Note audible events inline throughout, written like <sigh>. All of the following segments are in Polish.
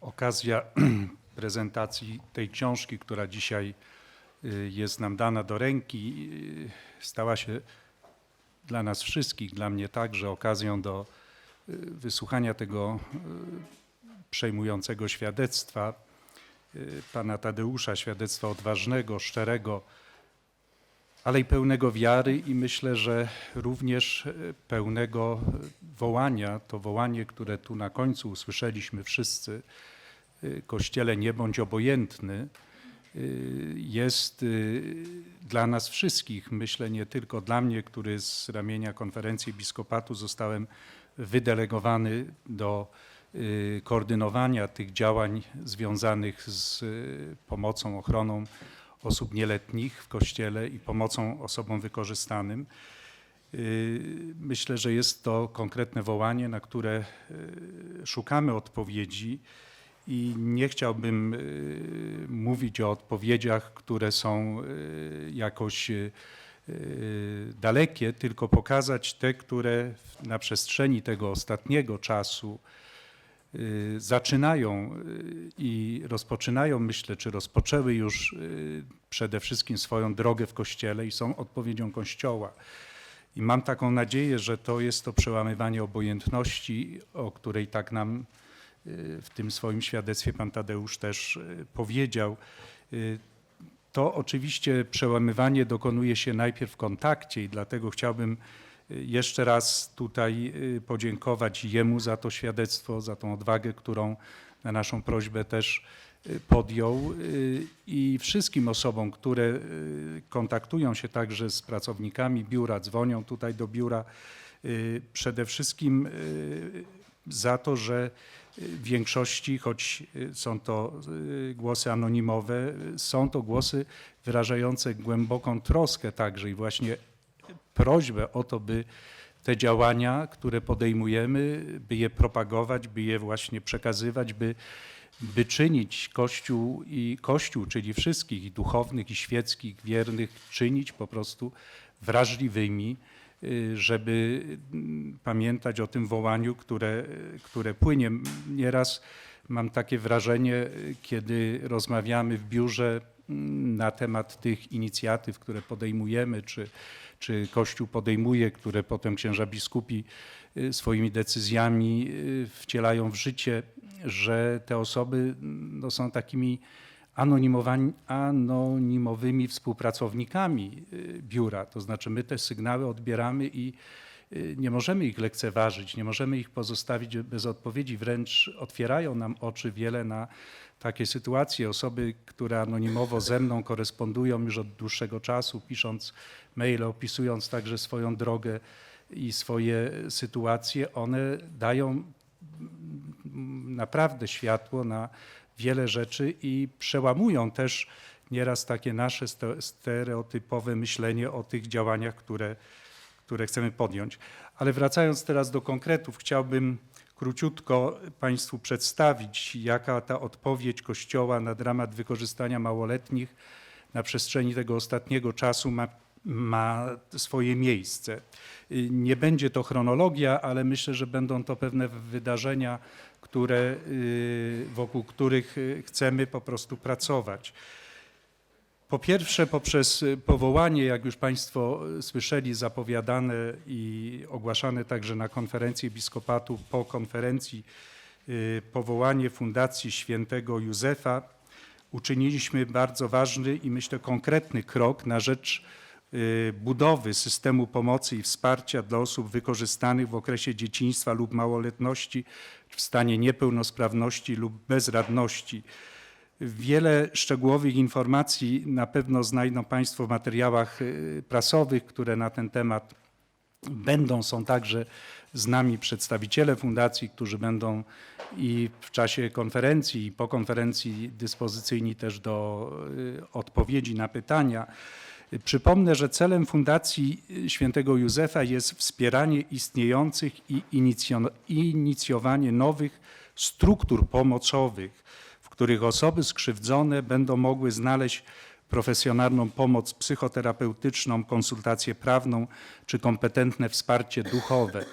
okazja <clears throat> prezentacji tej książki, która dzisiaj y, jest nam dana do ręki, y, stała się dla nas wszystkich, dla mnie także okazją do y, wysłuchania tego przejmującego świadectwa pana Tadeusza, świadectwa odważnego, szczerego, ale i pełnego wiary i myślę, że również e, pełnego wołania, to wołanie, które tu na końcu usłyszeliśmy wszyscy, y, Kościele nie bądź obojętny, jest dla nas wszystkich, myślę nie tylko dla mnie, który z ramienia konferencji episkopatu zostałem wydelegowany do koordynowania tych działań związanych z pomocą, ochroną osób nieletnich w Kościele i pomocą osobom wykorzystanym. Y, Myślę, że jest to konkretne wołanie, na które y, szukamy odpowiedzi i nie chciałbym y, mówić o odpowiedziach, które są jakoś dalekie, tylko pokazać te, które na przestrzeni tego ostatniego czasu zaczynają y, i rozpoczynają, myślę, czy rozpoczęły już y, przede wszystkim swoją drogę w Kościele i są odpowiedzią Kościoła. I mam taką nadzieję, że to jest to przełamywanie obojętności, o której tak nam y, w tym swoim świadectwie pan Tadeusz też y, powiedział. Y, To oczywiście przełamywanie dokonuje się najpierw w kontakcie i dlatego chciałbym y, jeszcze raz tutaj y, podziękować jemu za to świadectwo, za tą odwagę, którą na naszą prośbę też y, podjął y, i wszystkim osobom, które kontaktują się także z pracownikami biura, dzwonią tutaj do biura, przede wszystkim za to, że w większości, choć są to głosy anonimowe, są to głosy wyrażające głęboką troskę także i właśnie prośbę o to, by te działania, które podejmujemy, by je propagować, by je właśnie przekazywać, by, by czynić Kościół i Kościół, czyli wszystkich i duchownych, i świeckich, wiernych, czynić po prostu wrażliwymi, y, żeby mm, pamiętać o tym wołaniu, które, które płynie. Nieraz mam takie wrażenie, y, kiedy rozmawiamy w biurze na temat tych inicjatyw, które podejmujemy, czy, czy Kościół podejmuje, które potem księża biskupi y, swoimi decyzjami y, wcielają w życie, że te osoby mm, no, są takimi anonimowymi współpracownikami y, biura. To znaczy my te sygnały odbieramy i nie możemy ich lekceważyć, nie możemy ich pozostawić bez odpowiedzi, wręcz otwierają nam oczy wiele na takie sytuacje. Osoby, które anonimowo ze mną korespondują już od dłuższego czasu, pisząc maile, opisując także swoją drogę i swoje sytuacje, one dają naprawdę światło na wiele rzeczy i przełamują też nieraz takie nasze ste- stereotypowe myślenie o tych działaniach, które, które chcemy podjąć. Ale wracając teraz do konkretów, chciałbym króciutko Państwu przedstawić, jaka ta odpowiedź Kościoła na dramat wykorzystania małoletnich na przestrzeni tego ostatniego czasu ma, ma swoje miejsce. Nie będzie to chronologia, ale myślę, że będą to pewne wydarzenia, które, y, wokół których y, chcemy po prostu pracować. Po pierwsze, poprzez y, powołanie, jak już Państwo y, słyszeli, zapowiadane i ogłaszane także na konferencji episkopatu, po konferencji, y, powołanie Fundacji Świętego Józefa, uczyniliśmy bardzo ważny i myślę konkretny krok na rzecz budowy systemu pomocy i wsparcia dla osób wykorzystanych w okresie dzieciństwa lub małoletności w stanie niepełnosprawności lub bezradności. Wiele szczegółowych informacji na pewno znajdą Państwo w materiałach y, prasowych, które na ten temat będą. Są także z nami przedstawiciele fundacji, którzy będą i w czasie konferencji, i po konferencji dyspozycyjni też do y, odpowiedzi na pytania. Y, Przypomnę, że celem Fundacji Świętego Józefa jest wspieranie istniejących i inicjo- inicjowanie nowych struktur pomocowych, których osoby skrzywdzone będą mogły znaleźć profesjonalną pomoc psychoterapeutyczną, konsultację prawną czy kompetentne wsparcie duchowe.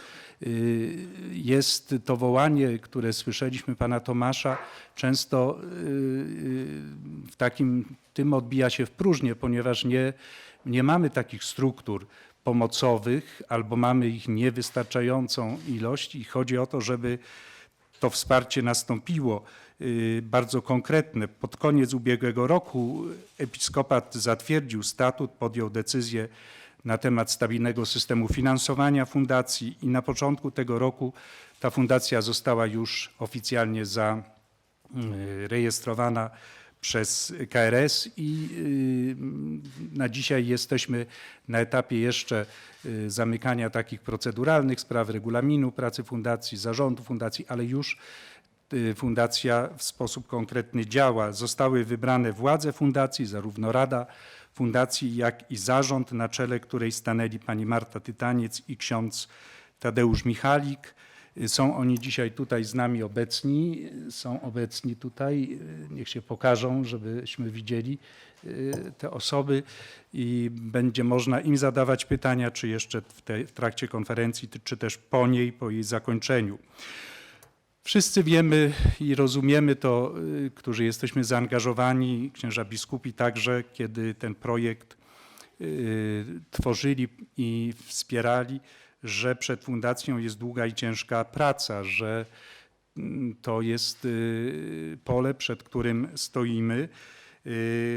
y, jest to wołanie, które słyszeliśmy pana Tomasza, często y, y, w takim tym odbija się w próżnię, ponieważ nie, nie mamy takich struktur pomocowych albo mamy ich niewystarczającą ilość i chodzi o to, żeby to wsparcie nastąpiło bardzo konkretne. Pod koniec ubiegłego roku episkopat zatwierdził statut, podjął decyzję na temat stabilnego systemu finansowania fundacji i na początku tego roku ta fundacja została już oficjalnie zarejestrowana przez KRS i y, na dzisiaj jesteśmy na etapie jeszcze y, zamykania takich proceduralnych spraw, regulaminu pracy fundacji, zarządu fundacji, ale już y, fundacja w sposób konkretny działa. Zostały wybrane władze fundacji, zarówno Rada Fundacji, jak i zarząd, na czele której stanęli pani Marta Tytaniec i ksiądz Tadeusz Michalik. Są oni dzisiaj tutaj z nami obecni, są obecni tutaj, niech się pokażą, żebyśmy widzieli y, te osoby i będzie można im zadawać pytania, czy jeszcze w, te, w trakcie konferencji, czy też po niej, po jej zakończeniu. Wszyscy wiemy i rozumiemy to, y, którzy jesteśmy zaangażowani, księża biskupi także, kiedy ten projekt y, tworzyli i wspierali, że przed fundacją jest długa i ciężka praca, że mm, to jest y, pole, przed którym stoimy.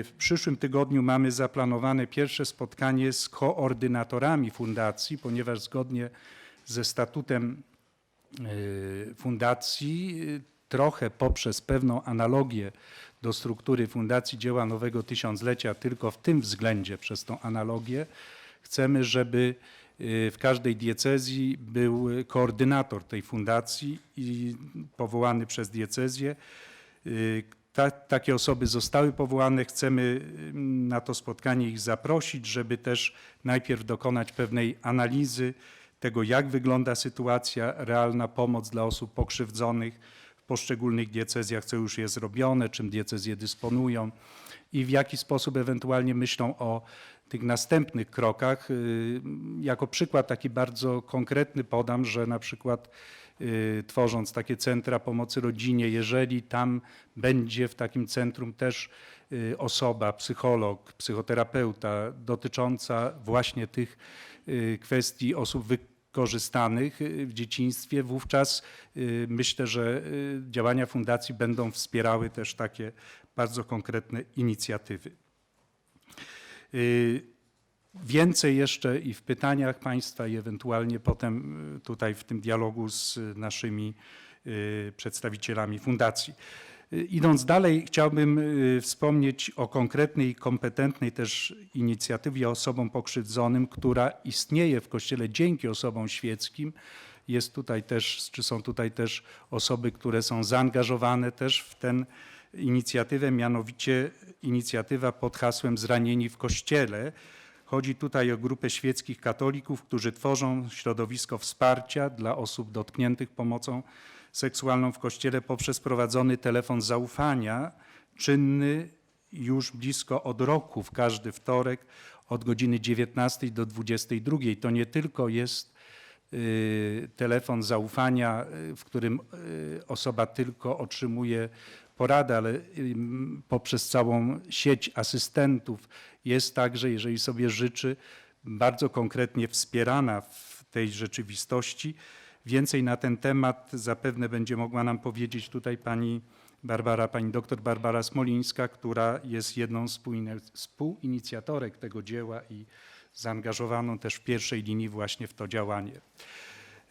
W przyszłym tygodniu mamy zaplanowane pierwsze spotkanie z koordynatorami fundacji, ponieważ zgodnie ze statutem fundacji, y, trochę poprzez pewną analogię do struktury Fundacji Dzieła Nowego Tysiąclecia, tylko w tym względzie przez tą analogię, chcemy, żeby y, w każdej diecezji był koordynator tej fundacji i powołany przez diecezję. Y, Ta, takie osoby zostały powołane. Chcemy y, na to spotkanie ich zaprosić, żeby też najpierw dokonać pewnej analizy tego, jak wygląda sytuacja, realna pomoc dla osób pokrzywdzonych w poszczególnych diecezjach, co już jest robione, czym diecezje dysponują i w jaki sposób ewentualnie myślą o tych następnych krokach. Y, Jako przykład taki bardzo konkretny podam, że na przykład y, tworząc takie centra pomocy rodzinie, jeżeli tam będzie w takim centrum też y, osoba, psycholog, psychoterapeuta dotycząca właśnie tych kwestii osób wykorzystanych y, w dzieciństwie, wówczas y, myślę, że y, działania fundacji będą wspierały też takie bardzo konkretne inicjatywy. Y, Więcej jeszcze i w pytaniach Państwa, i ewentualnie potem y, tutaj w tym dialogu z y, naszymi y, przedstawicielami fundacji. Y, Idąc dalej, chciałbym y, wspomnieć o konkretnej i kompetentnej też inicjatywie osobom pokrzywdzonym, która istnieje w Kościele dzięki osobom świeckim. Jest tutaj też, czy są tutaj też osoby, które są zaangażowane też w tę inicjatywę, mianowicie inicjatywa pod hasłem Zranieni w Kościele. Chodzi tutaj o grupę świeckich katolików, którzy tworzą środowisko wsparcia dla osób dotkniętych pomocą seksualną w Kościele poprzez prowadzony telefon zaufania, czynny już blisko od roku w każdy wtorek od godziny 19 do 22. To nie tylko jest y, telefon zaufania, y, w którym y, osoba tylko otrzymuje poradę, ale poprzez całą sieć asystentów jest także, jeżeli sobie życzy, bardzo konkretnie wspierana w tej rzeczywistości. Więcej na ten temat zapewne będzie mogła nam powiedzieć tutaj pani Barbara, pani doktor Barbara Smolińska, która jest jedną z współini- współinicjatorek tego dzieła i zaangażowaną też w pierwszej linii właśnie w to działanie.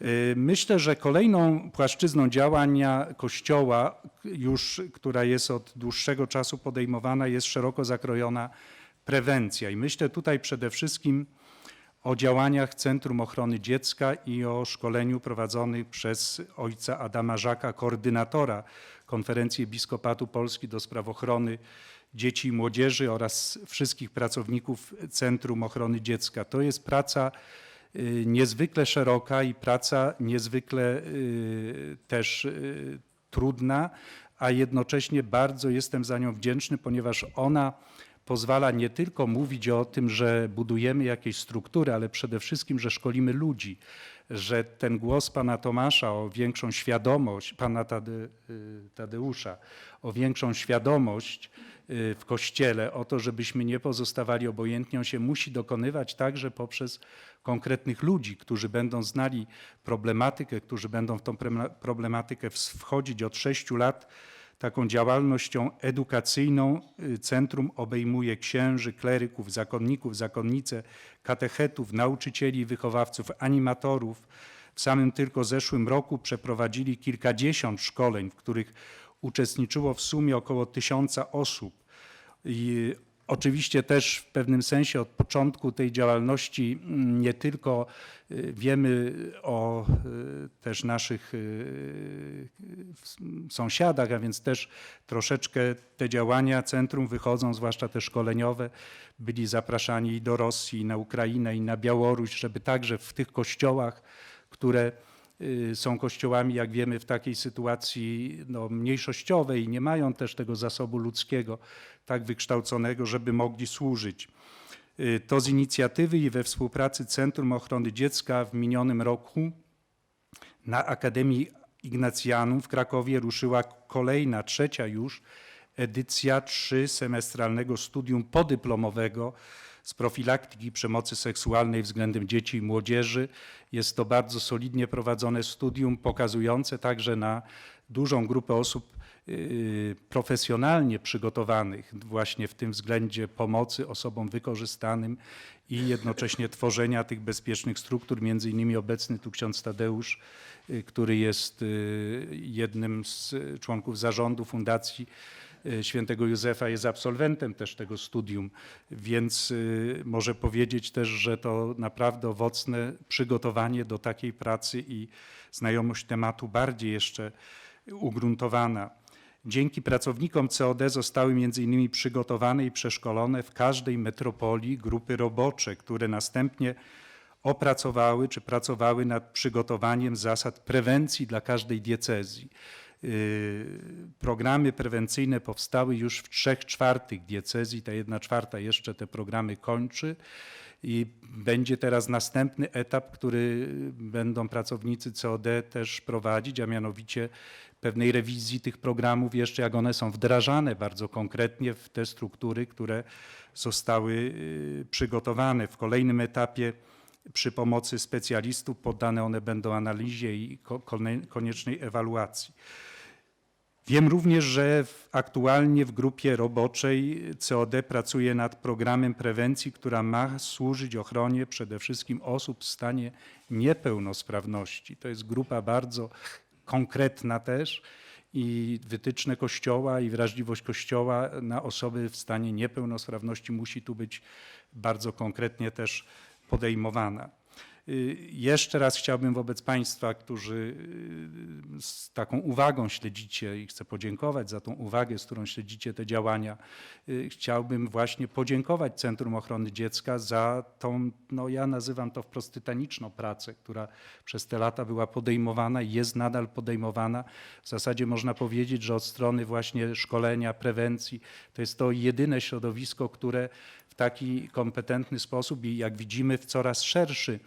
Y, Myślę, że kolejną płaszczyzną działania Kościoła, już która jest od dłuższego czasu podejmowana, jest szeroko zakrojona prewencja. I myślę tutaj przede wszystkim o działaniach Centrum Ochrony Dziecka i o szkoleniu prowadzonym przez ojca Adama Żaka, koordynatora Konferencji Episkopatu Polski do spraw ochrony dzieci i młodzieży oraz wszystkich pracowników Centrum Ochrony Dziecka. To jest praca y, niezwykle szeroka i praca niezwykle y, też y, trudna, a jednocześnie bardzo jestem za nią wdzięczny, ponieważ ona pozwala nie tylko mówić o tym, że budujemy jakieś struktury, ale przede wszystkim, że szkolimy ludzi, że ten głos pana Tomasza o większą świadomość, pana Tade, y, Tadeusza, o większą świadomość y, w Kościele, o to, żebyśmy nie pozostawali obojętni, on się musi dokonywać także poprzez konkretnych ludzi, którzy będą znali problematykę, którzy będą w tą problematykę wchodzić od sześciu lat. Taką działalnością edukacyjną y, centrum obejmuje księży, kleryków, zakonników, zakonnice, katechetów, nauczycieli, wychowawców, animatorów. W samym tylko zeszłym roku przeprowadzili kilkadziesiąt szkoleń, w których uczestniczyło w sumie około tysiąca osób. I oczywiście też w pewnym sensie od początku tej działalności mm, nie tylko y, wiemy o y, też naszych y, sąsiadach, a więc też troszeczkę te działania centrum wychodzą, zwłaszcza te szkoleniowe, byli zapraszani do Rosji, na Ukrainę, i na Białoruś, żeby także w tych kościołach, które są kościołami, jak wiemy, w takiej sytuacji no, mniejszościowej, nie mają też tego zasobu ludzkiego tak wykształconego, żeby mogli służyć. Y, To z inicjatywy i we współpracy Centrum Ochrony Dziecka w minionym roku na Akademii Ignacjanum w Krakowie ruszyła kolejna, trzecia już edycja trzysemestralnego studium podyplomowego z profilaktyki przemocy seksualnej względem dzieci i młodzieży. Jest to bardzo solidnie prowadzone studium, pokazujące także na dużą grupę osób yy, profesjonalnie przygotowanych właśnie w tym względzie pomocy osobom wykorzystanym i jednocześnie tworzenia tych bezpiecznych struktur. Między innymi obecny tu ksiądz Tadeusz, y, który jest y, jednym z członków zarządu Fundacji Świętego Józefa, jest absolwentem też tego studium, więc y, może powiedzieć też, że to naprawdę owocne przygotowanie do takiej pracy i znajomość tematu bardziej jeszcze ugruntowana. Dzięki pracownikom COD zostały między innymi przygotowane i przeszkolone w każdej metropolii grupy robocze, które następnie opracowały czy pracowały nad przygotowaniem zasad prewencji dla każdej diecezji. Yy, Programy prewencyjne powstały już w trzech czwartych diecezji, ta jedna czwarta jeszcze te programy kończy. I będzie teraz następny etap, który będą pracownicy COD też prowadzić, a mianowicie pewnej rewizji tych programów, jeszcze jak one są wdrażane bardzo konkretnie w te struktury, które zostały y, przygotowane. W kolejnym etapie przy pomocy specjalistów poddane one będą analizie i koniecznej ewaluacji. Wiem również, że aktualnie w grupie roboczej COD pracuje nad programem prewencji, która ma służyć ochronie przede wszystkim osób w stanie niepełnosprawności. To jest grupa bardzo konkretna też i wytyczne Kościoła i wrażliwość Kościoła na osoby w stanie niepełnosprawności musi tu być bardzo konkretnie też podejmowana. Y, Jeszcze raz chciałbym wobec Państwa, którzy y, z taką uwagą śledzicie i chcę podziękować za tą uwagę, z którą śledzicie te działania, y, chciałbym właśnie podziękować Centrum Ochrony Dziecka za tą, no ja nazywam to wprost tytaniczną pracę, która przez te lata była podejmowana i jest nadal podejmowana. W zasadzie można powiedzieć, że od strony właśnie szkolenia, prewencji, to jest to jedyne środowisko, które w taki kompetentny sposób i jak widzimy w coraz szerszy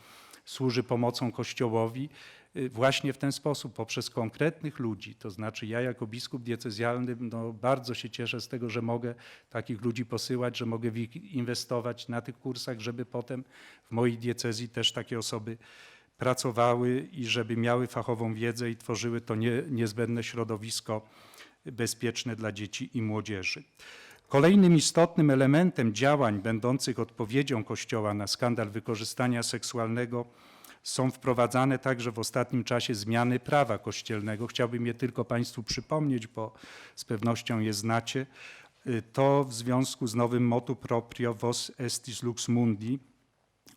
służy pomocą Kościołowi y, właśnie w ten sposób, poprzez konkretnych ludzi. To znaczy ja jako biskup diecezjalny no, bardzo się cieszę z tego, że mogę takich ludzi posyłać, że mogę w ich inwestować na tych kursach, żeby potem w mojej diecezji też takie osoby pracowały i żeby miały fachową wiedzę i tworzyły to nie, niezbędne środowisko bezpieczne dla dzieci i młodzieży. Kolejnym istotnym elementem działań będących odpowiedzią Kościoła na skandal wykorzystania seksualnego są wprowadzane także w ostatnim czasie zmiany prawa kościelnego. Chciałbym je tylko Państwu przypomnieć, bo z pewnością je znacie. Y, To w związku z nowym motu proprio vos estis lux mundi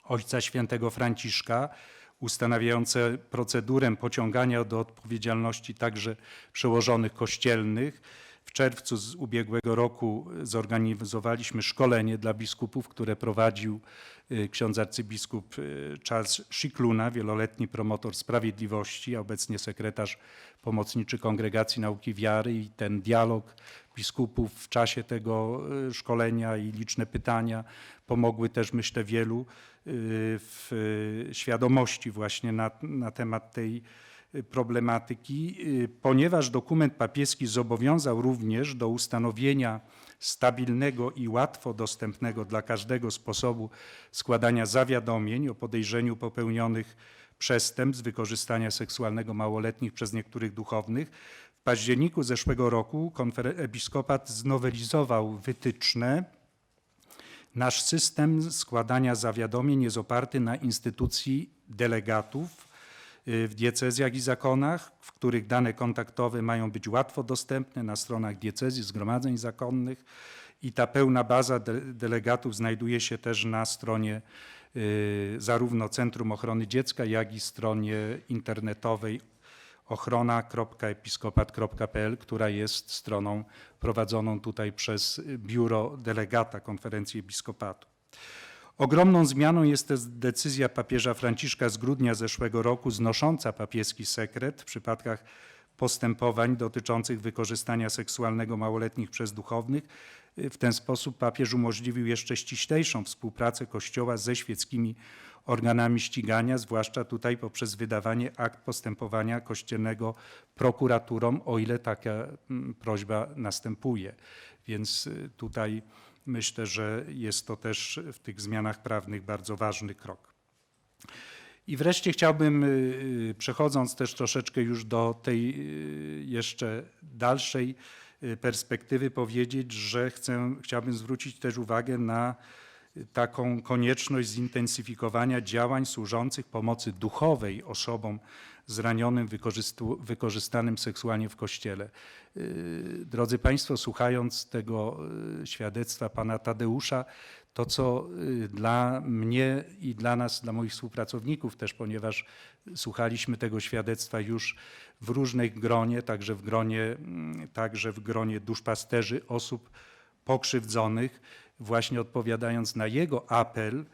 Ojca Świętego Franciszka, ustanawiające procedurę pociągania do odpowiedzialności także przełożonych kościelnych. W czerwcu z ubiegłego roku zorganizowaliśmy szkolenie dla biskupów, które prowadził y, ksiądz arcybiskup y, Charles Szikluna, wieloletni promotor sprawiedliwości, a obecnie sekretarz pomocniczy Kongregacji Nauki Wiary. I ten dialog biskupów w czasie tego y, szkolenia i liczne pytania pomogły też myślę wielu w świadomości właśnie na, na temat tej problematyki, y, ponieważ dokument papieski zobowiązał również do ustanowienia stabilnego i łatwo dostępnego dla każdego sposobu składania zawiadomień o podejrzeniu popełnionych przestępstw wykorzystania seksualnego małoletnich przez niektórych duchownych. W październiku zeszłego roku episkopat znowelizował wytyczne Nasz system składania zawiadomień jest oparty na instytucji delegatów y, w diecezjach i zakonach, w których dane kontaktowe mają być łatwo dostępne na stronach diecezji, zgromadzeń zakonnych i ta pełna baza de delegatów znajduje się też na stronie y, zarówno Centrum Ochrony Dziecka, jak i stronie internetowej ochrona.episkopat.pl, która jest stroną prowadzoną tutaj przez biuro delegata konferencji episkopatu. Ogromną zmianą jest też decyzja papieża Franciszka z grudnia zeszłego roku znosząca papieski sekret w przypadkach postępowań dotyczących wykorzystania seksualnego małoletnich przez duchownych. W ten sposób papież umożliwił jeszcze ściślejszą współpracę Kościoła ze świeckimi organami ścigania, zwłaszcza tutaj poprzez wydawanie akt postępowania kościelnego prokuraturom, o ile taka mm, prośba następuje. Więc y, tutaj myślę, że jest to też w tych zmianach prawnych bardzo ważny krok. I wreszcie chciałbym, y, y, przechodząc też troszeczkę już do tej y, jeszcze dalszej perspektywy, powiedzieć, że chcę, chciałbym zwrócić też uwagę na taką konieczność zintensyfikowania działań służących pomocy duchowej osobom zranionym, wykorzystanym seksualnie w Kościele. Yy, Drodzy Państwo, słuchając tego yy, świadectwa pana Tadeusza, to co yy, dla mnie i dla nas, dla moich współpracowników też, ponieważ słuchaliśmy tego świadectwa już w różnych gronie, także w gronie, mm, także w gronie duszpasterzy, osób pokrzywdzonych, właśnie odpowiadając na jego apel,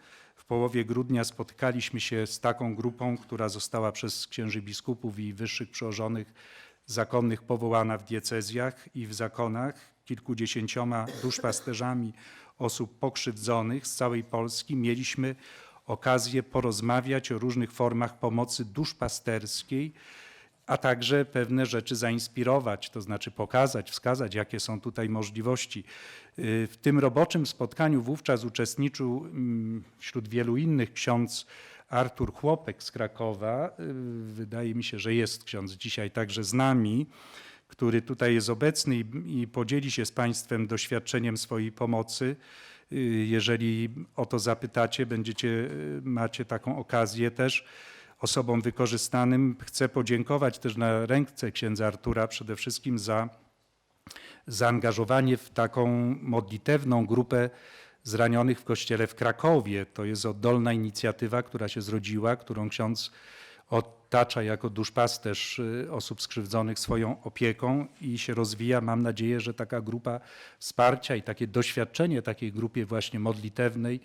połowie grudnia spotkaliśmy się z taką grupą, która została przez księży biskupów i wyższych przełożonych zakonnych powołana w diecezjach i w zakonach, kilkudziesięcioma duszpasterzami osób pokrzywdzonych z całej Polski. Mieliśmy okazję porozmawiać o różnych formach pomocy duszpasterskiej, a także pewne rzeczy zainspirować, to znaczy pokazać, wskazać, jakie są tutaj możliwości. Y, W tym roboczym spotkaniu wówczas uczestniczył mm, wśród wielu innych ksiądz Artur Chłopek z Krakowa. Y, Wydaje mi się, że jest ksiądz dzisiaj także z nami, który tutaj jest obecny i, podzieli się z Państwem doświadczeniem swojej pomocy. Y, Jeżeli o to zapytacie, będziecie, macie taką okazję też osobom wykorzystanym. Chcę podziękować też na ręce księdza Artura przede wszystkim za zaangażowanie w taką modlitewną grupę zranionych w kościele w Krakowie. To jest oddolna inicjatywa, która się zrodziła, którą ksiądz otacza jako duszpasterz y, osób skrzywdzonych swoją opieką i się rozwija. Mam nadzieję, że taka grupa wsparcia i takie doświadczenie takiej grupie właśnie modlitewnej,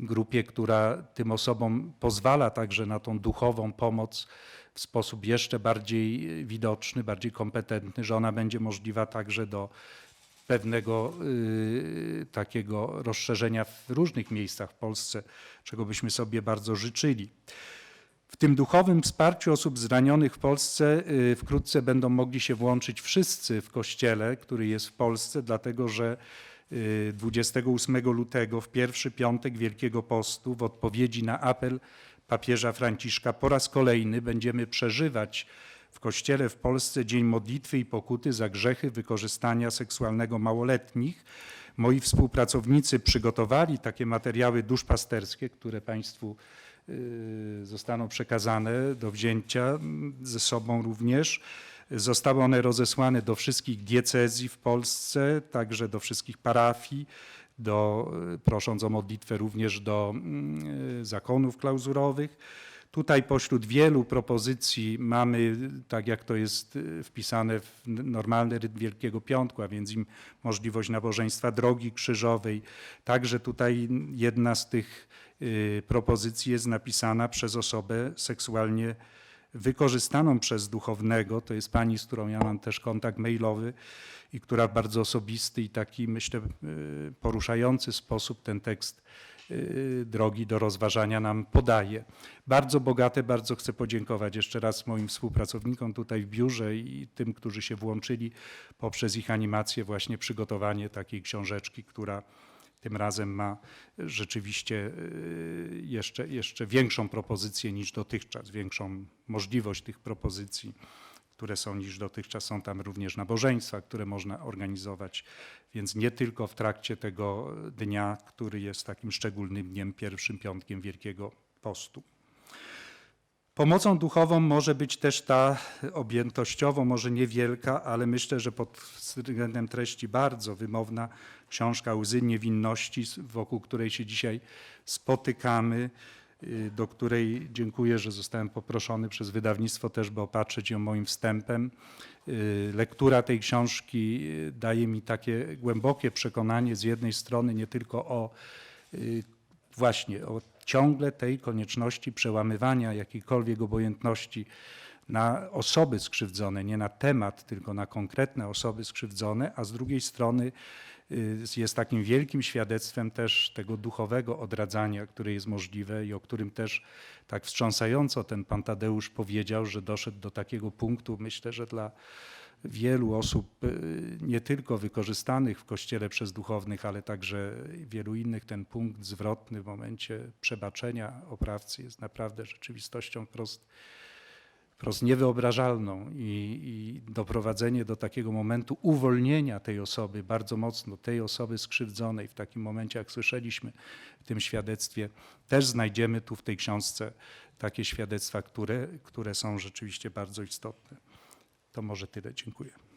grupie, która tym osobom pozwala także na tą duchową pomoc w sposób jeszcze bardziej widoczny, bardziej kompetentny, że ona będzie możliwa także do pewnego y, takiego rozszerzenia w różnych miejscach w Polsce, czego byśmy sobie bardzo życzyli. W tym duchowym wsparciu osób zranionych w Polsce y, wkrótce będą mogli się włączyć wszyscy w kościele, który jest w Polsce, dlatego że 28 lutego, w pierwszy piątek Wielkiego Postu, w odpowiedzi na apel papieża Franciszka, po raz kolejny będziemy przeżywać w Kościele w Polsce Dzień Modlitwy i Pokuty za grzechy wykorzystania seksualnego małoletnich. Moi współpracownicy przygotowali takie materiały duszpasterskie, które Państwu y, zostaną przekazane do wzięcia mm, ze sobą również. Zostały one rozesłane do wszystkich diecezji w Polsce, także do wszystkich parafii, do, prosząc o modlitwę również do mm, zakonów klauzurowych. Tutaj pośród wielu propozycji mamy, tak jak to jest y, wpisane w normalny rytm Wielkiego Piątku, a więc im możliwość nabożeństwa drogi krzyżowej. Także tutaj jedna z tych y, propozycji jest napisana przez osobę seksualnie wykorzystaną przez duchownego. To jest pani, z którą ja mam też kontakt mailowy i która w bardzo osobisty i taki, myślę, y, poruszający sposób ten tekst y, drogi do rozważania nam podaje. Bardzo bogate, bardzo chcę podziękować jeszcze raz moim współpracownikom tutaj w biurze i tym, którzy się włączyli poprzez ich animację, właśnie przygotowanie takiej książeczki, która tym razem ma rzeczywiście y, jeszcze, jeszcze większą propozycję niż dotychczas, większą możliwość tych propozycji, które są niż dotychczas. Są tam również nabożeństwa, które można organizować, więc nie tylko w trakcie tego dnia, który jest takim szczególnym dniem, pierwszym piątkiem Wielkiego Postu. Pomocą duchową może być też ta objętościowo, może niewielka, ale myślę, że pod względem treści bardzo wymowna książka Łzy Niewinności, wokół której się dzisiaj spotykamy, y, do której dziękuję, że zostałem poproszony przez wydawnictwo też, by opatrzyć ją moim wstępem. Y, Lektura tej książki y, daje mi takie głębokie przekonanie z jednej strony nie tylko o właśnie o ciągle tej konieczności przełamywania jakiejkolwiek obojętności na osoby skrzywdzone, nie na temat, tylko na konkretne osoby skrzywdzone, a z drugiej strony y, jest takim wielkim świadectwem też tego duchowego odradzania, które jest możliwe i o którym też tak wstrząsająco ten pan Tadeusz powiedział, że doszedł do takiego punktu, myślę, że dla wielu osób, y, nie tylko wykorzystanych w kościele przez duchownych, ale także wielu innych, ten punkt zwrotny w momencie przebaczenia oprawcy jest naprawdę rzeczywistością wprost, wprost niewyobrażalną i, i doprowadzenie do takiego momentu uwolnienia tej osoby bardzo mocno, tej osoby skrzywdzonej w takim momencie, jak słyszeliśmy w tym świadectwie, też znajdziemy tu w tej książce takie świadectwa, które, które są rzeczywiście bardzo istotne. To może tyle. Dziękuję.